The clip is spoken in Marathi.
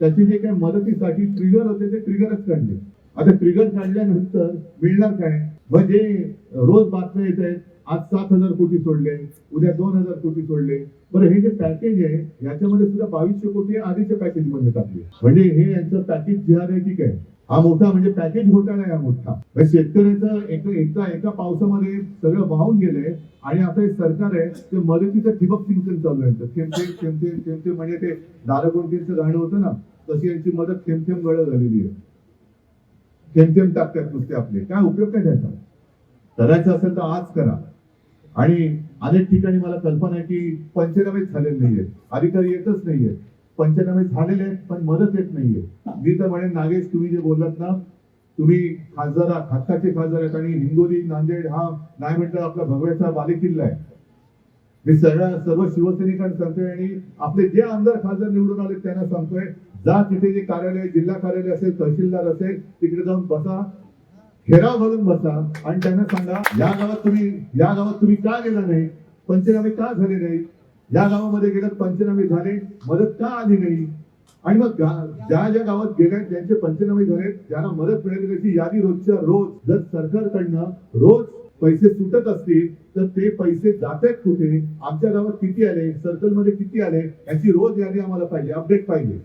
त्याची जे काही मदतीसाठी ट्रिगर होते ते ट्रिगरच काढले. आता ट्रिगर काढल्यानंतर मिळणार काय? म्हणजे रोज बातम्या येत आहेत आज सात हजार कोटी सोडले उद्या दोन हजार कोटी सोडले. बरं हे जे पॅकेज आहे याच्यामध्ये सुद्धा बावीसशे कोटी आधीच्या पॅकेजमध्ये टाकले. म्हणजे हे यांचं पॅकेज जे आहे ठीक आहे. हा मोठा म्हणजे पॅकेज घोटाळा आहे हा मोठा. म्हणजे शेतकऱ्याचं एक एकदा एका पावसामध्ये सगळं वाहून गेलंय आणि आता हे सरकार आहे ते मदतीचं ठिबक सिंचन चालू आहे. थेंबते थेंबते थेंबते म्हणजे ते दारागोंडकीचं गाणं होतं ना तशी यांची मदत थेंब थेंब गळ झालेली आहे. थेंब थेंब टाकतात नुसते आपले. काय उपयोग काय त्याचा? करायचं असेल तर आज करा. आणि अनेक ठिकाणी मला कल्पना आहे की पंचनामेच झालेले नाहीये अधिकारी येतच नाहीये पंचनामे झालेले आहेत पण मदत येत नाहीये. मी तर म्हणे नागेश तुम्ही जे बोललात ना तुम्ही खासदार आहात, हक्काचे खासदार आहेत आणि हिंगोली नांदेड हा नाही म्हटलं आपला भगव्याचा बालेकिल्ला आहे. मी सगळ्या सर्व शिवसैनिकांना सांगतोय आणि आपले जे आमदार खासदार निवडून आले त्यांना सांगतोय जा तिथे जे कार्यालय जिल्हा कार्यालय असेल तहसीलदार असेल तिकडे जाऊन बसा घेराव घालून बसा आणि त्यांना सांगा या गावात तुम्ही या गावात तुम्ही का गेला नाही? पंचनामे का झाले नाही या गावामध्ये गेल्यात पंचनामे झाले. मदत का आली नाही? आणि मग ज्या ज्या गावात गेल्या ज्यांचे पंचनामे झाले ज्यांना मदत मिळाली त्याची यादी रोजच्या रोज जर सरकारकडनं रोज पैसे सुटत असतील तर ते पैसे जात आहेत कुठे? आमच्या गावात किती आले? सर्कलमध्ये किती आले? याची रोज यादी आम्हाला पाहिजे अपडेट पाहिजे.